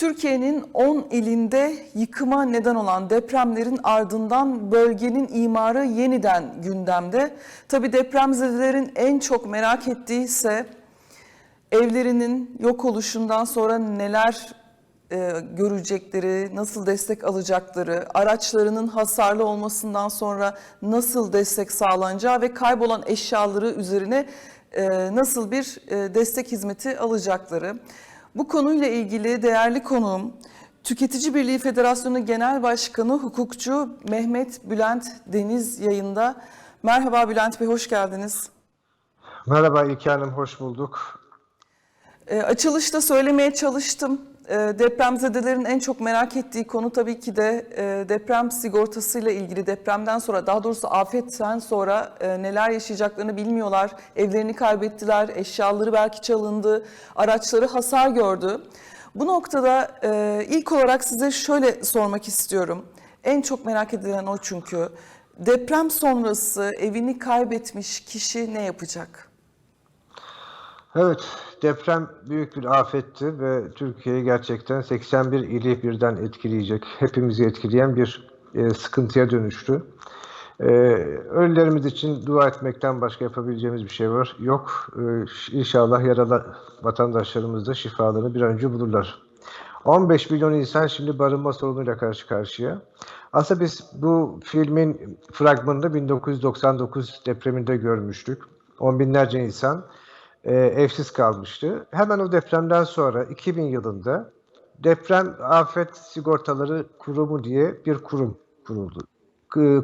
Türkiye'nin 10 ilinde yıkıma neden olan depremlerin ardından bölgenin imarı yeniden gündemde. Tabi depremzedelerin en çok merak ettiği ise evlerinin yok oluşundan sonra neler e, görecekleri, nasıl destek alacakları, araçlarının hasarlı olmasından sonra nasıl destek sağlanacağı ve kaybolan eşyaları üzerine e, nasıl bir e, destek hizmeti alacakları. Bu konuyla ilgili değerli konuğum Tüketici Birliği Federasyonu Genel Başkanı hukukçu Mehmet Bülent Deniz yayında. Merhaba Bülent Bey, hoş geldiniz. Merhaba İlke Hanım, hoş bulduk. E, açılışta söylemeye çalıştım. E, depremzedelerin en çok merak ettiği konu tabii ki de e, deprem sigortasıyla ilgili. Depremden sonra, daha doğrusu afetten sonra e, neler yaşayacaklarını bilmiyorlar. Evlerini kaybettiler, eşyaları belki çalındı, araçları hasar gördü. Bu noktada e, ilk olarak size şöyle sormak istiyorum. En çok merak edilen o çünkü. Deprem sonrası evini kaybetmiş kişi ne yapacak? Evet, deprem büyük bir afetti ve Türkiye'yi gerçekten 81 ili birden etkileyecek, hepimizi etkileyen bir e, sıkıntıya dönüştü. E, ölülerimiz için dua etmekten başka yapabileceğimiz bir şey var. Yok, e, inşallah yaralı vatandaşlarımız da şifalarını bir an önce bulurlar. 15 milyon insan şimdi barınma sorunuyla karşı karşıya. Aslında biz bu filmin fragmanını 1999 depreminde görmüştük. On binlerce insan e, evsiz kalmıştı. Hemen o depremden sonra 2000 yılında Deprem Afet Sigortaları Kurumu diye bir kurum kuruldu.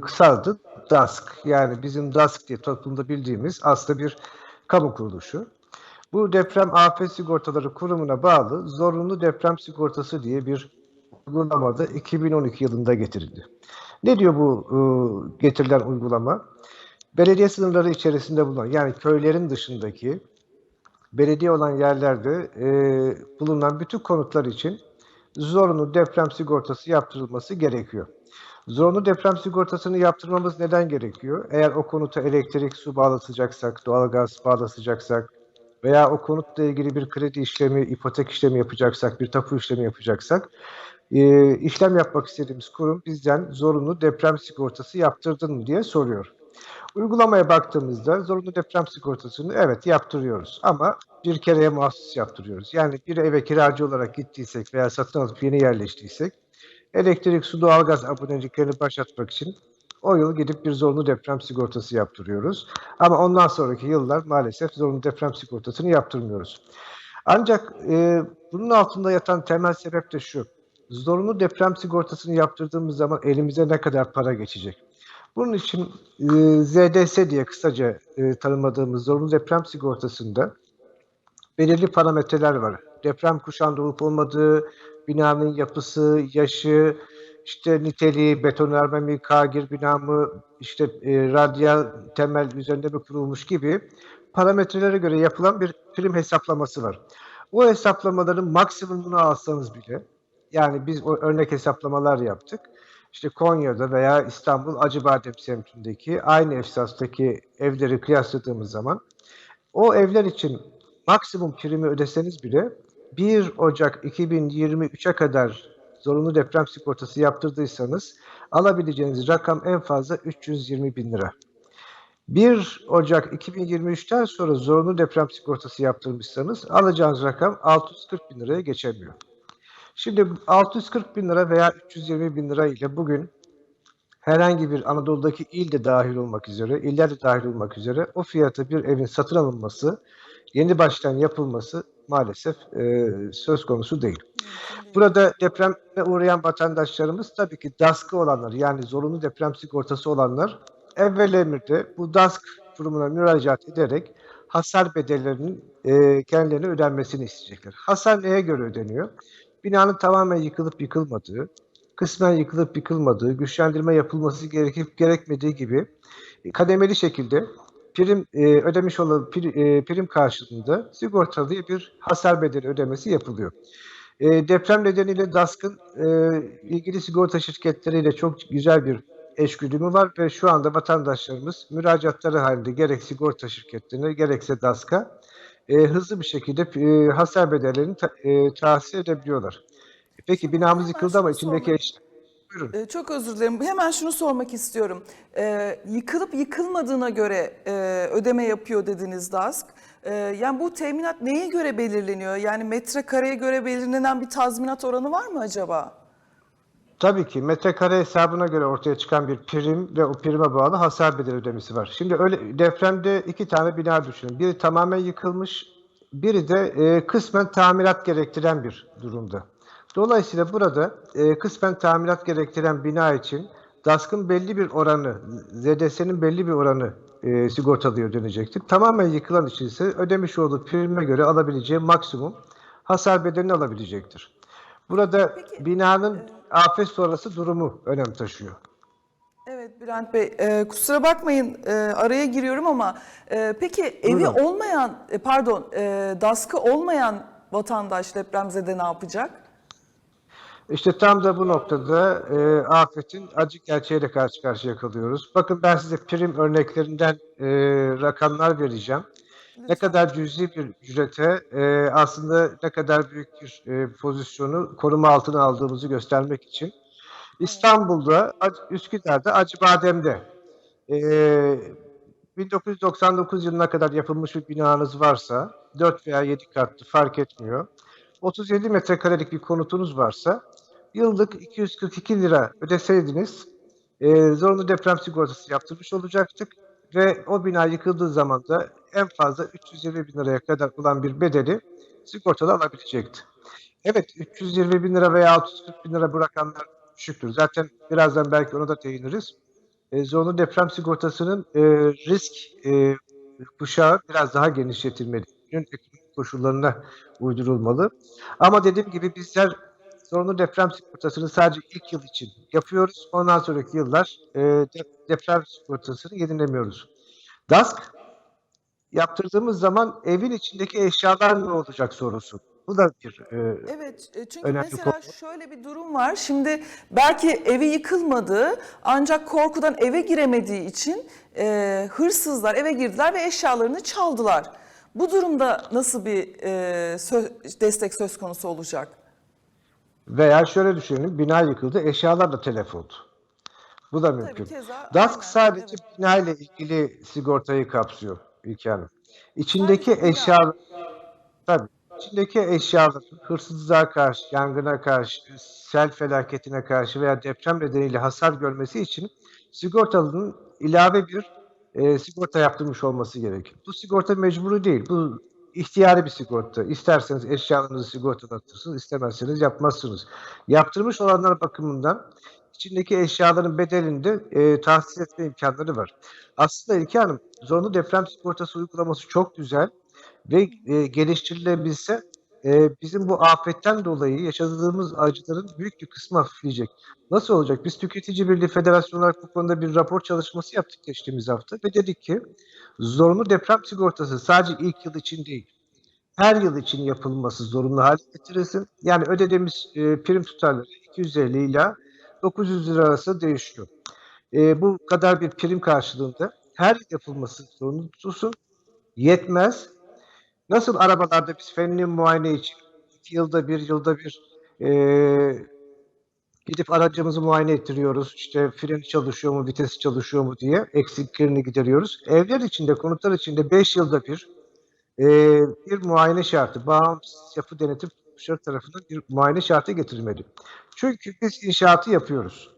Kısaldı DASK. Yani bizim DASK diye toplumda bildiğimiz aslında bir kamu kuruluşu. Bu Deprem Afet Sigortaları Kurumu'na bağlı zorunlu deprem sigortası diye bir uygulamada 2012 yılında getirildi. Ne diyor bu e, getirilen uygulama? Belediye sınırları içerisinde bulunan yani köylerin dışındaki belediye olan yerlerde e, bulunan bütün konutlar için zorunlu deprem sigortası yaptırılması gerekiyor. Zorunlu deprem sigortasını yaptırmamız neden gerekiyor? Eğer o konuta elektrik, su bağlatacaksak, doğalgaz bağlatacaksak veya o konutla ilgili bir kredi işlemi, ipotek işlemi yapacaksak, bir tapu işlemi yapacaksak, e, işlem yapmak istediğimiz kurum bizden zorunlu deprem sigortası yaptırdın mı diye soruyor. Uygulamaya baktığımızda zorunlu deprem sigortasını evet yaptırıyoruz ama bir kereye mahsus yaptırıyoruz. Yani bir eve kiracı olarak gittiysek veya satın alıp yeni yerleştiysek elektrik, su, doğalgaz aboneliklerini başlatmak için o yıl gidip bir zorunlu deprem sigortası yaptırıyoruz. Ama ondan sonraki yıllar maalesef zorunlu deprem sigortasını yaptırmıyoruz. Ancak e, bunun altında yatan temel sebep de şu. Zorunlu deprem sigortasını yaptırdığımız zaman elimize ne kadar para geçecek? Bunun için e, ZDS diye kısaca e, tanımladığımız zorunlu deprem sigortasında belirli parametreler var. Deprem kuşağında olup olmadığı, binanın yapısı, yaşı, işte niteliği, betonarme mi, kagir bina mı, işte e, radyal temel üzerinde mi kurulmuş gibi parametrelere göre yapılan bir prim hesaplaması var. O hesaplamaların maksimumunu alsanız bile, yani biz örnek hesaplamalar yaptık. İşte Konya'da veya İstanbul Acıbadem semtindeki aynı efsastaki evleri kıyasladığımız zaman o evler için maksimum primi ödeseniz bile 1 Ocak 2023'e kadar zorunlu deprem sigortası yaptırdıysanız alabileceğiniz rakam en fazla 320 bin lira. 1 Ocak 2023'ten sonra zorunlu deprem sigortası yaptırmışsanız alacağınız rakam 640 bin liraya geçemiyor. Şimdi 640 bin lira veya 320 bin lira ile bugün herhangi bir Anadolu'daki il de dahil olmak üzere, iller de dahil olmak üzere o fiyata bir evin satın alınması, yeni baştan yapılması maalesef e, söz konusu değil. Burada depreme uğrayan vatandaşlarımız tabii ki DASK'ı olanlar yani zorunlu deprem sigortası olanlar evvel emirde bu DASK kurumuna müracaat ederek hasar bedellerinin e, kendilerine ödenmesini isteyecekler. Hasar neye göre ödeniyor? Binanın tamamen yıkılıp yıkılmadığı, kısmen yıkılıp yıkılmadığı, güçlendirme yapılması gerekip gerekmediği gibi e, kademeli şekilde prim e, ödemiş olan prim, e, prim karşılığında sigortalı bir hasar bedeli ödemesi yapılıyor. E, deprem nedeniyle DASK'ın e, ilgili sigorta şirketleriyle çok güzel bir eşgüdümü var ve şu anda vatandaşlarımız müracaatları halinde gerek sigorta şirketlerine gerekse DASK'a e, hızlı bir şekilde e, hasar bedellerini ta, e, tahsil edebiliyorlar. Peki binamız yıkıldı ama içindeki eş... Buyurun. Ee, Çok özür dilerim. Hemen şunu sormak istiyorum. Ee, yıkılıp yıkılmadığına göre e, ödeme yapıyor dediniz DASK. Ee, yani bu teminat neye göre belirleniyor? Yani metrekareye göre belirlenen bir tazminat oranı var mı acaba? Tabii ki metrekare hesabına göre ortaya çıkan bir prim ve o prime bağlı hasar bedeli ödemesi var. Şimdi öyle depremde iki tane bina düşünün. Biri tamamen yıkılmış, biri de e, kısmen tamirat gerektiren bir durumda. Dolayısıyla burada e, kısmen tamirat gerektiren bina için DASK'ın belli bir oranı, ZDS'nin belli bir oranı e, sigortalıya ödenecektir. Tamamen yıkılan için ise ödemiş olduğu prime göre alabileceği maksimum hasar bedelini alabilecektir. Burada Peki, binanın afet sonrası durumu önem taşıyor. Evet Bülent Bey, e, kusura bakmayın e, araya giriyorum ama e, peki evi Buyurun. olmayan, e, pardon, e, DASK'ı olmayan vatandaş depremzede ne yapacak? İşte tam da bu noktada e, afetin acı gerçeğiyle karşı karşıya kalıyoruz. Bakın ben size prim örneklerinden e, rakamlar vereceğim. Ne kadar cüzi bir ücrete e, aslında ne kadar büyük bir e, pozisyonu koruma altına aldığımızı göstermek için. İstanbul'da, Üsküdar'da, Acıbadem'de e, 1999 yılına kadar yapılmış bir binanız varsa 4 veya 7 katlı fark etmiyor. 37 metrekarelik bir konutunuz varsa yıllık 242 lira ödeseydiniz e, zorunlu deprem sigortası yaptırmış olacaktık ve o bina yıkıldığı zaman da en fazla 320 bin liraya kadar olan bir bedeli sigortalı alabilecekti. Evet 320 bin lira veya 640 bin lira bu rakamlar düşüktür. Zaten birazdan belki ona da değiniriz. E, zorunlu deprem sigortasının e, risk e, kuşağı biraz daha genişletilmeli. Günün ekonomik koşullarına uydurulmalı. Ama dediğim gibi bizler zorunlu deprem sigortasını sadece ilk yıl için yapıyoruz. Ondan sonraki yıllar e, de- deprem sigortasını yenilemiyoruz. DASK yaptırdığımız zaman evin içindeki eşyalar ne olacak sorusu. Bu da bir e, Evet, e, çünkü mesela konu. şöyle bir durum var. Şimdi belki evi yıkılmadı ancak korkudan eve giremediği için e, hırsızlar eve girdiler ve eşyalarını çaldılar. Bu durumda nasıl bir e, sö- destek söz konusu olacak? Veya şöyle düşünün, bina yıkıldı, eşyalar da telef oldu. Bu da mümkün. keza, DASK aynen, sadece evet. bina ile ilgili sigortayı kapsıyor İlke Hanım. İçindeki Sadece bina. eşya, tabii, içindeki eşyaların hırsızlığa karşı, yangına karşı, sel felaketine karşı veya deprem nedeniyle hasar görmesi için sigortalının ilave bir e, sigorta yaptırmış olması gerekiyor. Bu sigorta mecburi değil. Bu ihtiyari bir sigorta. İsterseniz eşyalarınızı sigortalatırsınız, istemezseniz yapmazsınız. Yaptırmış olanlar bakımından içindeki eşyaların bedelinde e, tahsis etme imkanları var. Aslında İlke Hanım, zorunlu deprem sigortası uygulaması çok güzel ve e, geliştirilebilse e, bizim bu afetten dolayı yaşadığımız acıların büyük bir kısmı hafifleyecek. Nasıl olacak? Biz Tüketici Birliği Federasyonu olarak bu konuda bir rapor çalışması yaptık geçtiğimiz hafta ve dedik ki zorunlu deprem sigortası sadece ilk yıl için değil, her yıl için yapılması zorunlu hale getirilsin. Yani ödediğimiz e, prim tutarları 250 ile 900 lira arası değişiyor. E, bu kadar bir prim karşılığında her yapılması zorunlu tutulsun. Yetmez. Nasıl arabalarda biz fenli muayene için iki yılda bir, yılda bir e, gidip aracımızı muayene ettiriyoruz. İşte freni çalışıyor mu, vitesi çalışıyor mu diye eksiklerini gideriyoruz. Evler içinde, konutlar içinde 5 yılda bir e, bir muayene şartı, bağımsız yapı denetim kuruluşları tarafından bir muayene şartı getirilmeli. Çünkü biz inşaatı yapıyoruz.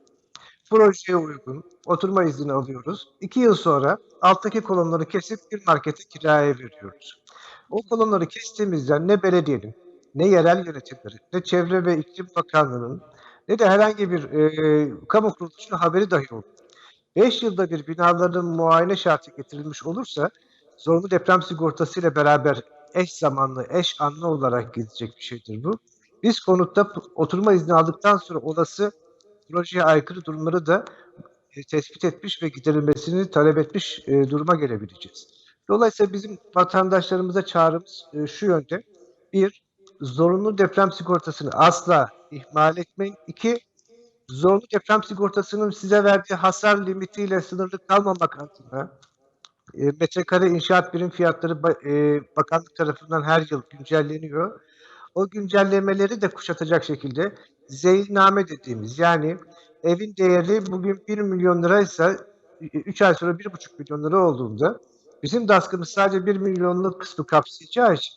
Projeye uygun oturma izni alıyoruz. İki yıl sonra alttaki kolonları kesip bir markete kiraya veriyoruz. O kolonları kestiğimizden ne belediyenin, ne yerel yönetimlerin, ne Çevre ve İklim Bakanlığı'nın, ne de herhangi bir e, kamu kuruluşunun haberi dahi olmuyor. 5 yılda bir binaların muayene şartı getirilmiş olursa zorunlu deprem sigortası ile beraber eş zamanlı, eş anlı olarak gidecek bir şeydir bu. Biz konutta oturma izni aldıktan sonra olası projeye aykırı durumları da e, tespit etmiş ve giderilmesini talep etmiş e, duruma gelebileceğiz. Dolayısıyla bizim vatandaşlarımıza çağrımız e, şu yönde. Bir, zorunlu deprem sigortasını asla ihmal etmeyin. İki, zorunlu deprem sigortasının size verdiği hasar limitiyle sınırlı kalmamak adına e, metrekare inşaat birim fiyatları e, bakanlık tarafından her yıl güncelleniyor. o güncellemeleri de kuşatacak şekilde zeynname dediğimiz yani evin değeri bugün 1 milyon liraysa 3 ay sonra 1,5 milyon lira olduğunda bizim DASK'ımız sadece 1 milyonluk kısmı kapsayacağı için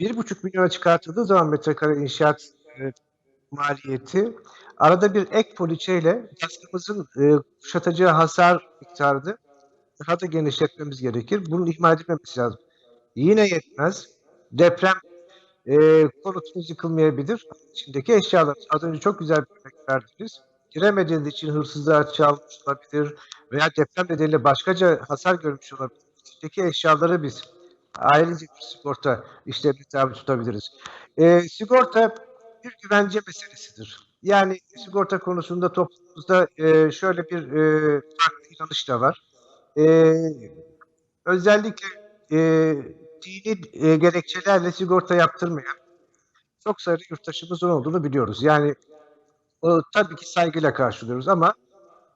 1,5 milyona çıkartıldığı zaman metrekare inşaat e, maliyeti arada bir ek poliçeyle DASK'ımızın e, kuşatacağı hasar miktarını daha da genişletmemiz gerekir. Bunun ihmal edilmemesi lazım. Yine yetmez. Deprem e, konutunuz yıkılmayabilir. İçindeki eşyalar. Az önce çok güzel bir örnek verdiniz. Giremediğiniz için hırsızlar çalmış olabilir veya deprem nedeniyle başkaca hasar görmüş olabilir. İçindeki eşyaları biz ailece bir sigorta işlemine tabi tutabiliriz. E, sigorta bir güvence meselesidir. Yani sigorta konusunda toplumumuzda e, şöyle bir e, farklı inanış da var. E, özellikle e, dini e, gerekçelerle sigorta yaptırmayan çok sayıda yurttaşımızın olduğunu biliyoruz. Yani o tabii ki saygıyla karşılıyoruz ama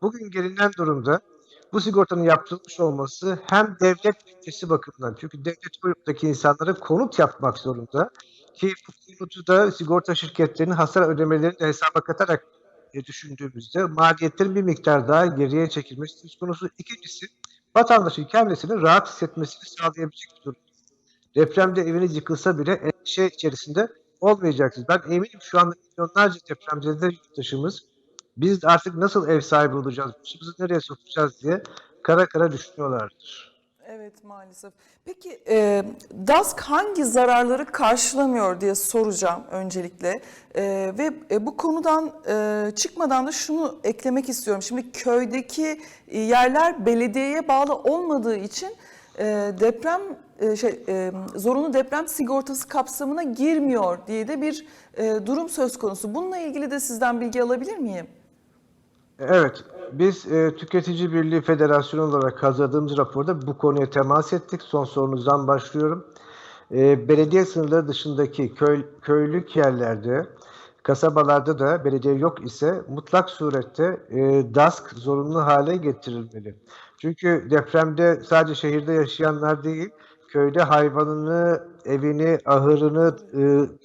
bugün gelinen durumda bu sigortanın yaptırılmış olması hem devlet bütçesi bakımından çünkü devlet buradaki insanlara konut yapmak zorunda ki bu konutu da sigorta şirketlerinin hasar ödemelerini de hesaba katarak e, düşündüğümüzde maliyetlerin bir miktar daha geriye çekilmesi söz konusu. İkincisi vatandaşın kendisini rahat hissetmesini sağlayabilecek bir durum. Depremde eviniz yıkılsa bile endişe içerisinde olmayacaksınız. Ben eminim şu anda milyonlarca depremzede yurttaşımız biz artık nasıl ev sahibi olacağız, başımızı nereye sokacağız diye kara kara düşünüyorlardır. Evet maalesef. Peki e, DASK hangi zararları karşılamıyor diye soracağım öncelikle. E, ve e, bu konudan e, çıkmadan da şunu eklemek istiyorum. Şimdi köydeki e, yerler belediyeye bağlı olmadığı için e, deprem e, şey e, zorunlu deprem sigortası kapsamına girmiyor diye de bir e, durum söz konusu. Bununla ilgili de sizden bilgi alabilir miyim? Evet, biz e, Tüketici Birliği Federasyonu olarak hazırladığımız raporda bu konuya temas ettik. Son sorunuzdan başlıyorum. E, belediye sınırları dışındaki köy, köylük yerlerde, kasabalarda da belediye yok ise mutlak surette e, DASK zorunlu hale getirilmeli. Çünkü depremde sadece şehirde yaşayanlar değil, köyde hayvanını, evini, ahırını e,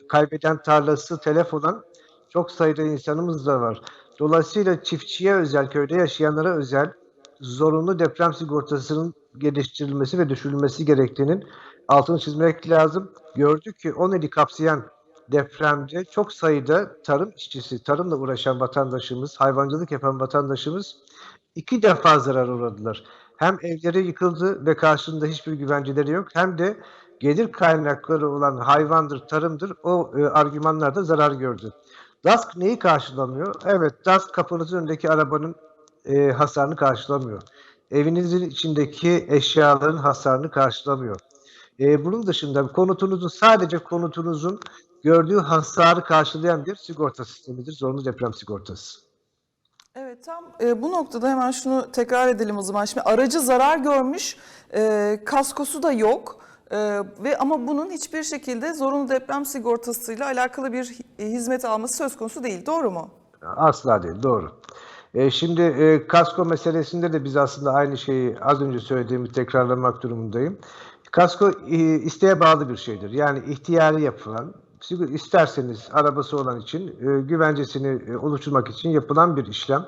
kaybeden tarlası telef olan çok sayıda insanımız da var. Dolayısıyla çiftçiye özel, köyde yaşayanlara özel zorunlu deprem sigortasının geliştirilmesi ve düşürülmesi gerektiğinin altını çizmek lazım. Gördük ki 10 ili kapsayan depremde çok sayıda tarım işçisi, tarımla uğraşan vatandaşımız, hayvancılık yapan vatandaşımız iki defa zarar uğradılar. Hem evleri yıkıldı ve karşılığında hiçbir güvenceleri yok hem de gelir kaynakları olan hayvandır, tarımdır o e, argümanlarda zarar gördü. DASK neyi karşılamıyor? Evet, DASK kapınızın önündeki arabanın e, hasarını karşılamıyor. Evinizin içindeki eşyaların hasarını karşılamıyor. E, bunun dışında konutunuzun sadece konutunuzun gördüğü hasarı karşılayan bir sigorta sistemidir. Zorunlu deprem sigortası. Evet tam e, bu noktada hemen şunu tekrar edelim o zaman. Şimdi aracı zarar görmüş, e, kaskosu da yok e, ve ama bunun hiçbir şekilde zorunlu deprem sigortasıyla alakalı bir hi- hizmet alması söz konusu değil. Doğru mu? Asla değil, doğru. E, şimdi e, kasko meselesinde de biz aslında aynı şeyi az önce söylediğimi tekrarlamak durumundayım. Kasko e, isteğe bağlı bir şeydir. Yani ihtiyari yapılan, isterseniz arabası olan için e, güvencesini e, oluşturmak için yapılan bir işlem.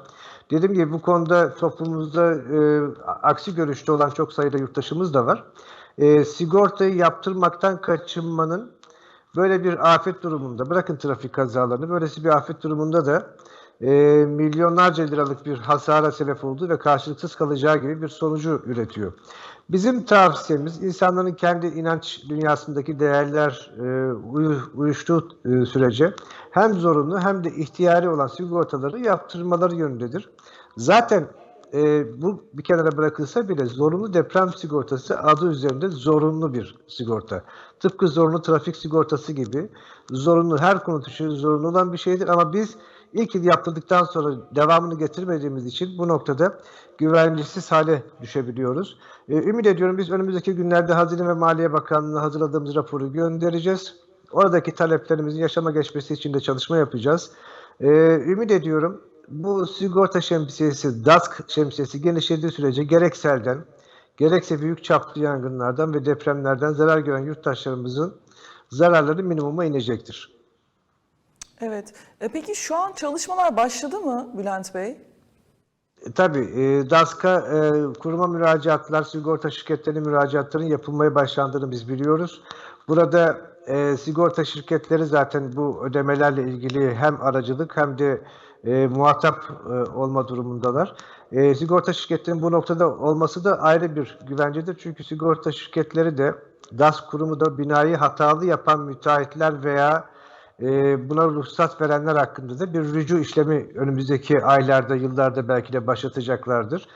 Dediğim gibi bu konuda toplumumuzda e, aksi görüşte olan çok sayıda yurttaşımız da var. E, sigortayı yaptırmaktan kaçınmanın böyle bir afet durumunda, bırakın trafik kazalarını, böylesi bir afet durumunda da e, milyonlarca liralık bir hasara sebep olduğu ve karşılıksız kalacağı gibi bir sonucu üretiyor. Bizim tavsiyemiz insanların kendi inanç dünyasındaki değerler e, uyu- uyuştuğu e, sürece hem zorunlu hem de ihtiyari olan sigortaları yaptırmaları yönündedir. Zaten e, bu bir kenara bırakılsa bile zorunlu deprem sigortası adı üzerinde zorunlu bir sigorta. Tıpkı zorunlu trafik sigortası gibi zorunlu her konut için zorunlu olan bir şeydir ama biz ilk yıl yaptırdıktan sonra devamını getirmediğimiz için bu noktada güvencesiz hale düşebiliyoruz. E, ümit ediyorum biz önümüzdeki günlerde Hazine ve Maliye Bakanlığı'na hazırladığımız raporu göndereceğiz. Oradaki taleplerimizin yaşama geçmesi için de çalışma yapacağız. E, ümit ediyorum bu sigorta şemsiyesi, DASK şemsiyesi genişlediği sürece gerek selden, gerekse büyük çaplı yangınlardan ve depremlerden zarar gören yurttaşlarımızın zararları minimuma inecektir. Evet. E, peki şu an çalışmalar başladı mı Bülent Bey? E, Tabii e, DASK'a e, kuruma müracaatlar, sigorta şirketlerine müracaatların yapılmaya başlandığını biz biliyoruz. Burada sigorta şirketleri zaten bu ödemelerle ilgili hem aracılık hem de muhatap olma durumundalar. Sigorta şirketlerinin bu noktada olması da ayrı bir güvencedir. Çünkü sigorta şirketleri de DAS kurumu da binayı hatalı yapan müteahhitler veya e, buna ruhsat verenler hakkında da bir rücu işlemi önümüzdeki aylarda, yıllarda belki de başlatacaklardır.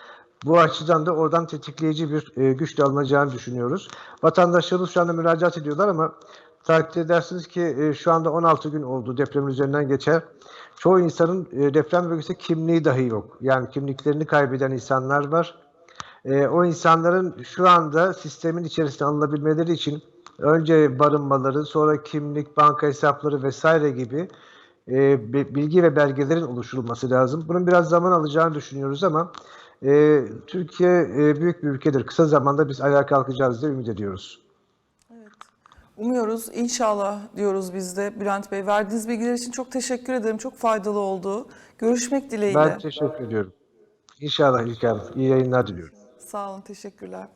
Bu açıdan da oradan tetikleyici bir e, güçle alınacağını düşünüyoruz. Vatandaşlarımız şu anda müracaat ediyorlar ama takdir edersiniz ki e, şu anda 16 gün oldu depremin üzerinden geçer. Çoğu insanın e, deprem bölgesinde kimliği dahi yok. Yani kimliklerini kaybeden insanlar var. O insanların şu anda sistemin içerisine alınabilmeleri için önce barınmaları, sonra kimlik, banka hesapları vesaire gibi e, bi- bilgi ve belgelerin oluşturulması lazım. Bunun biraz zaman alacağını düşünüyoruz ama e, Türkiye e, büyük bir ülkedir. Kısa zamanda biz ayağa kalkacağız diye ümit ediyoruz. Umuyoruz, inşallah diyoruz biz de. Bülent Bey verdiğiniz bilgiler için çok teşekkür ederim. Çok faydalı oldu. Görüşmek dileğiyle. Ben teşekkür ediyorum. İnşallah İlker. İyi yayınlar diliyorum. Sağ olun, teşekkürler.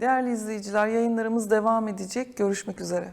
Değerli izleyiciler, yayınlarımız devam edecek. Görüşmek üzere.